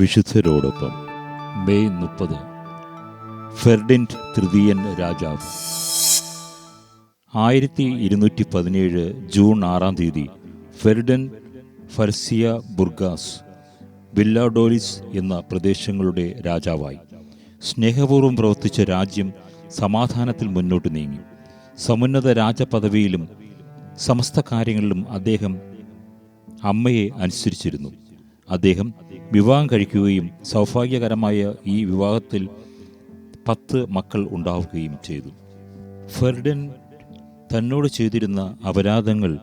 വിശുദ്ധരോടൊപ്പം. May മുപ്പത്. ഫെർഡിൻഡ് തൃതീയൻ രാജാവ്. ആയിരത്തി ഇരുന്നൂറ്റി പതിനേഴ് ജൂൺ ആറാം തീയതി ഫെർഡൻ ഫർസിയ ബുർഗാസ് വില്ലാഡോലിസ് എന്ന പ്രദേശങ്ങളുടെ രാജാവായി. സ്നേഹപൂർവം പ്രവർത്തിച്ച രാജ്യം സമാധാനത്തിൽ മുന്നോട്ട് നീങ്ങി. സമുന്നത രാജപദവിയിലും സമസ്ത കാര്യങ്ങളിലും അദ്ദേഹം അമ്മയെ അനുസരിച്ചിരുന്നു. അദ്ദേഹം വിവാഹം കഴിക്കുകയും സൗഭാഗ്യകരമായ ഈ വിവാഹത്തിൽ പത്ത് മക്കൾ ഉണ്ടാവുകയും ചെയ്തു. ഫെർഡൻ തന്നോട് ചെയ്തിരുന്ന അപരാധങ്ങൾ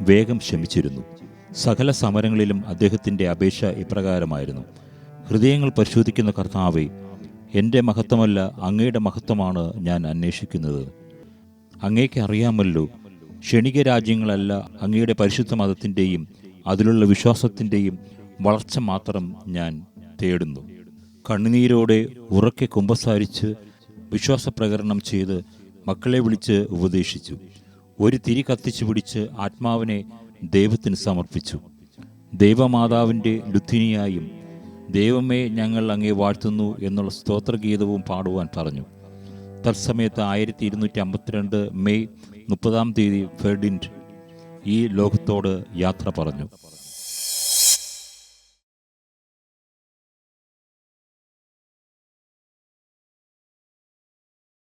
വേഗം ക്ഷമിച്ചിരുന്നു സകല സമരങ്ങളിലും അദ്ദേഹത്തിന്റെ അപേക്ഷ ഇപ്രകാരമായിരുന്നു. ഹൃദയങ്ങൾ പരിശോധിക്കുന്ന കർത്താവെ എന്റെ മഹത്വമല്ല അങ്ങയുടെ മഹത്വമാണ് ഞാൻ അന്വേഷിക്കുന്നത്. അങ്ങേക്ക് അറിയാമല്ലോ ക്ഷണിക രാജ്യങ്ങളല്ല അങ്ങയുടെ പരിശുദ്ധ മതത്തിന്റെയും അതിലുള്ള വിശ്വാസത്തിന്റെയും വളർച്ച മാത്രം ഞാൻ തേടുന്നു. കണ്ണുനീരോടെ ഉറക്കെ കുമ്പസാരിച്ച് വിശ്വാസപ്രകടനം ചെയ്ത് മക്കളെ വിളിച്ച് ഉപദേശിച്ചു. ഒരു തിരി കത്തിച്ചു പിടിച്ച് ആത്മാവിനെ ദൈവത്തിന് സമർപ്പിച്ചു. ദൈവമാതാവിന്റെ ലുദ്ധിനിയായും ദൈവമേ ഞങ്ങൾ അങ്ങേ വാഴ്ത്തുന്നു എന്നുള്ള സ്തോത്രഗീതവും പാടുവാൻ പറഞ്ഞു. തത്സമയത്ത് ആയിരത്തി ഇരുന്നൂറ്റി അമ്പത്തിരണ്ട് മെയ് മുപ്പതാം തീയതി ഫെർഡിന്റ് ഈ ലോകത്തോട് യാത്ര പറഞ്ഞു.